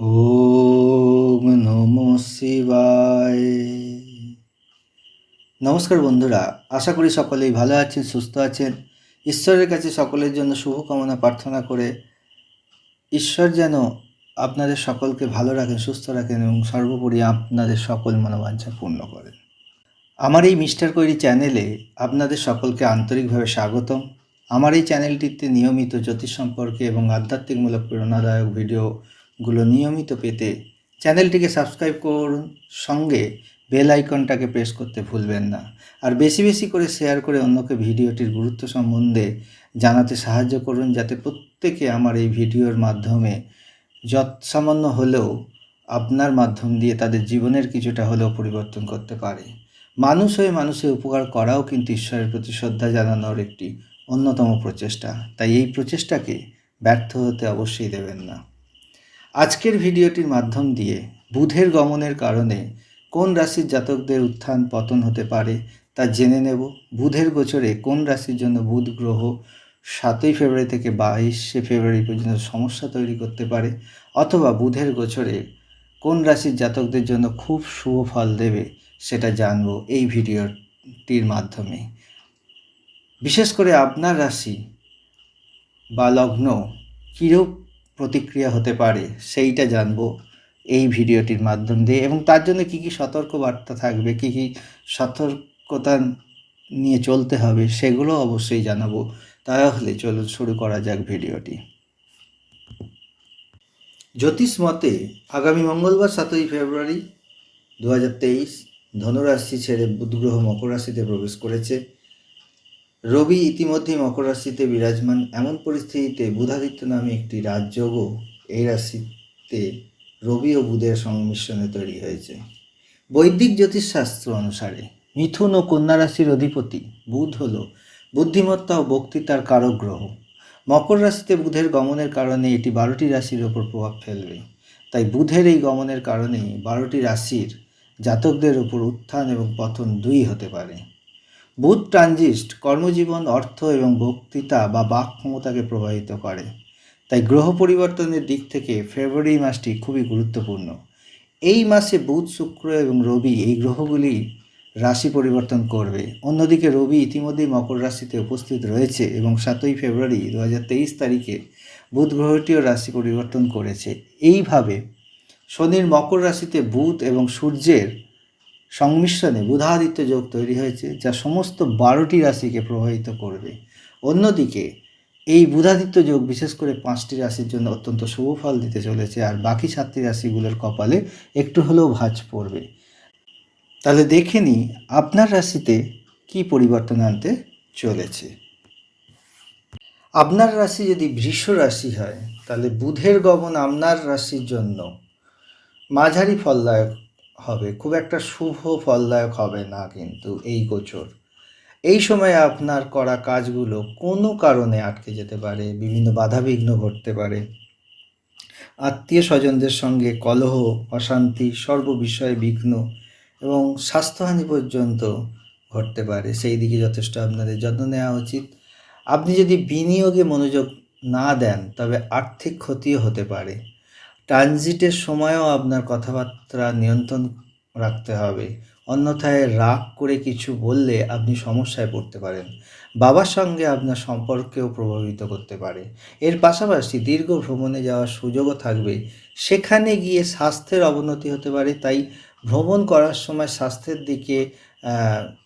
ওম নম শিবায়। নমস্কার বন্ধুরা, আশা করি সকলেই ভালো আছেন, সুস্থ আছেন। ঈশ্বরের কাছে সকলের জন্য শুভকামনা প্রার্থনা করে ঈশ্বর যেন আপনাদের সকলকে ভালো রাখেন, সুস্থ রাখেন এবং সর্বোপরি আপনাদের সকল মনোবাঞ্ছা পূর্ণ করেন। আমার এই মিস্টার কৈরি চ্যানেলে আপনাদের সকলকে আন্তরিকভাবে স্বাগতম। আমার এই চ্যানেলটিতে নিয়মিত জ্যোতিষ সম্পর্কে এবং আধ্যাত্মিকমূলক প্রেরণাদায়ক ভিডিওগুলো নিয়মিত পেতে চ্যানেলটিকে সাবস্ক্রাইব করুন। সঙ্গে বেল আইকনটাকে প্রেস করতে ভুলবেন না। আর বেশি বেশি করে শেয়ার করে অন্যকে ভিডিওটির গুরুত্ব সম্বন্ধে জানাতে সাহায্য করুন, যাতে প্রত্যেকে আমার এই ভিডিওর মাধ্যমে যৎ সামান্য হলেও আপনার মাধ্যম দিয়ে তাদের জীবনের কিছুটা হলেও পরিবর্তন করতে পারে। মানুষ হয়ে মানুষের উপকার করাও কিন্তু ঈশ্বরের প্রতি শ্রদ্ধা জানানোর একটি অন্যতম প্রচেষ্টা। তাই এই প্রচেষ্টাকে ব্যর্থ হতে অবশ্যই দেবেন না। আজকের ভিডিওটির মাধ্যম দিয়ে বুধের গমনের কারণে কোন রাশির জাতকদের উত্থান পতন হতে পারে তা জেনে নেব। বুধের গোচরে কোন রাশির জন্য বুধ গ্রহ সাতই ফেব্রুয়ারি থেকে বাইশে ফেব্রুয়ারি পর্যন্ত সমস্যা তৈরি করতে পারে অথবা বুধের গোচরে কোন রাশির জাতকদের জন্য খুব শুভ ফল দেবে সেটা জানব এই ভিডিওটির মাধ্যমে। বিশেষ করে আপনার রাশি বা লগ্ন কীরূপ প্রতিক্রিয়া হতে পারে, সেইটা জানব এই ভিডিওটির মাধ্যম দিয়ে। এবং তার জন্য কী কী সতর্ক বার্তা থাকবে, কী কী সতর্কতা নিয়ে চলতে হবে, সেগুলো অবশ্যই জানাব। তাহলে চলুন শুরু করা যাক ভিডিওটি। জ্যোতিষ মতে, আগামী মঙ্গলবার সাতই ফেব্রুয়ারি দু হাজার তেইশ ধনুরাশি ছেড়ে বুধ গ্রহ মকর রাশিতে প্রবেশ করেছে। রবি ইতিমধ্যেই মকর রাশিতে বিরাজমান। এমন পরিস্থিতিতে বুধাদিত্য নামে একটি রাজযোগও এই রাশিতে রবি ও বুধের সংমিশ্রণে তৈরি হয়েছে। বৈদিক জ্যোতিষশাস্ত্র অনুসারে মিথুন ও কন্যা রাশির অধিপতি বুধ হল বুদ্ধিমত্তা ও বক্তৃতার কারক গ্রহ। মকর রাশিতে বুধের গমনের কারণে এটি বারোটি রাশির ওপর প্রভাব ফেলবে। তাই বুধের এই গমনের কারণে বারোটি রাশির জাতকদের উপর উত্থান এবং পতন দুই হতে পারে। বুধ ট্রানজিস্ট কর্মজীবন, অর্থ এবং বক্তৃতা বা বাক ক্ষমতাকে প্রভাবিত করে। তাই গ্রহ পরিবর্তনের দিক থেকে ফেব্রুয়ারি মাসটি খুবই গুরুত্বপূর্ণ। এই মাসে বুধ, শুক্র এবং রবি এই গ্রহগুলি রাশি পরিবর্তন করবে। অন্যদিকে রবি ইতিমধ্যেই মকর রাশিতে উপস্থিত রয়েছে এবং সাতই ফেব্রুয়ারি দু তেইশ তারিখে বুধ গ্রহটিও রাশি পরিবর্তন করেছে। এইভাবে শনির মকর রাশিতে বুধ এবং সূর্যের সংমিশ্রণে বুধাদিত্য যোগ তৈরি হয়েছে, যা সমস্ত বারোটি রাশিকে প্রভাবিত করবে। অন্যদিকে, এই বুধাদিত্য যোগ বিশেষ করে পাঁচটি রাশির জন্য অত্যন্ত শুভ ফল দিতে চলেছে, আর বাকি সাতটি রাশিগুলোর কপালে একটু হলেও ভাঁজ পড়বে। তাহলে দেখে নিই, আপনার রাশিতে কি পরিবর্তন আনতে চলেছে? আপনার রাশি যদি বৃষ রাশি হয়, তাহলে বুধের গমন আপনার রাশির জন্য মাঝারি ফলদায়ক হবে, খুব একটা শুভ ফলদায়ক হবে না কিন্তু এই গোচর। এই সময় আপনার করা কাজগুলো কোনো কারণে আটকে যেতে পারে, বিভিন্ন বাধাবিঘ্ন ঘটতে পারে। আত্মীয় স্বজনদের সঙ্গে কলহ, অশান্তি, সর্ববিষয়ে বিঘ্ন এবং স্বাস্থ্যহানি পর্যন্ত ঘটতে পারে। সেই দিকে যথেষ্ট আপনাদের যত্ন নেওয়া উচিত। আপনি যদি বিনিয়োগে মনোযোগ না দেন, তবে আর্থিক ক্ষতিও হতে পারে। ট্রানজিটের সময়ও আপনার কথাবার্তা নিয়ন্ত্রণ রাখতে হবে। অন্যথায় রাগ করে কিছু বললে আপনি সমস্যায় পড়তে পারেন। বাবার সঙ্গে আপনার সম্পর্কেও প্রভাবিত করতে পারে। এর পাশাপাশি দীর্ঘ ভ্রমণে যাওয়ার সুযোগও থাকবে। সেখানে গিয়ে স্বাস্থ্যের অবনতি হতে পারে, তাই ভ্রমণ করার সময় স্বাস্থ্যের দিকে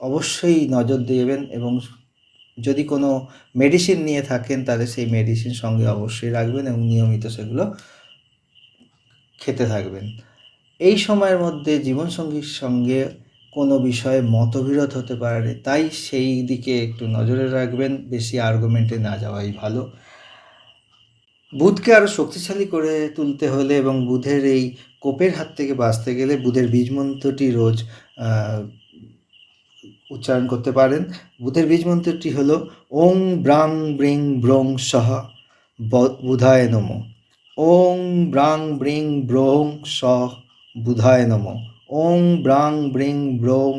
অবশ্যই নজর দেবেন এবং যদি কোনো মেডিসিন নিয়ে থাকেন, তাহলে সেই মেডিসিন সঙ্গে অবশ্যই রাখবেন এবং নিয়মিত সেগুলো খেতে থাকবেন। এই সময়ের মধ্যে জীবনসঙ্গীর সঙ্গে কোনো বিষয়ে মতবিরোধ হতে পারে, তাই সেই দিকে একটু নজরে রাখবেন, বেশি আর্গুমেন্টে না যাওয়াই ভালো। বুধকে আরও শক্তিশালী করে তুলতে হলে এবং বুধের এই কোপের হাত থেকে বাঁচতে গেলে বুধের বীজ মন্ত্রটি রোজ উচ্চারণ করতে পারেন। বুধের বীজ মন্ত্রটি হল ওং ব্রাং ব্রিং ব্রং সহ বুধায় নম। ওং ব্রাং ব্রিং ব্রং স বুধায় নম। ওং ব্রাং ব্রিং ব্রং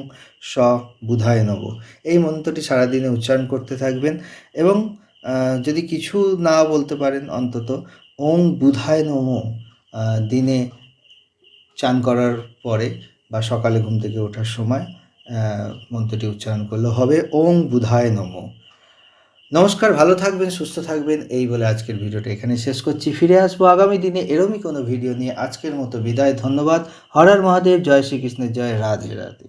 স বুধায় নব এই মন্ত্রটি সারাদিনে উচ্চারণ করতে থাকবেন এবং যদি কিছু না বলতে পারেন অন্তত, ওং বুধায় নম দিনে চান করার পরে বা সকালে ঘুম থেকে ওঠার সময় মন্ত্রটি উচ্চারণ করলে হবে ওং বুধায় নমঃ। নমস্কার, ভালো থাকবেন, সুস্থ থাকবেন, এই বলে আজকের ভিডিওটা এখানে শেষ করছি। ফিরে আসব আগামী দিনে এরমই কোনো ভিডিও নিয়ে। আজকের মতো বিদায়, ধন্যবাদ। হরার মহাদেব, জয় শ্রীকৃষ্ণের জয়, রাধে রাধে।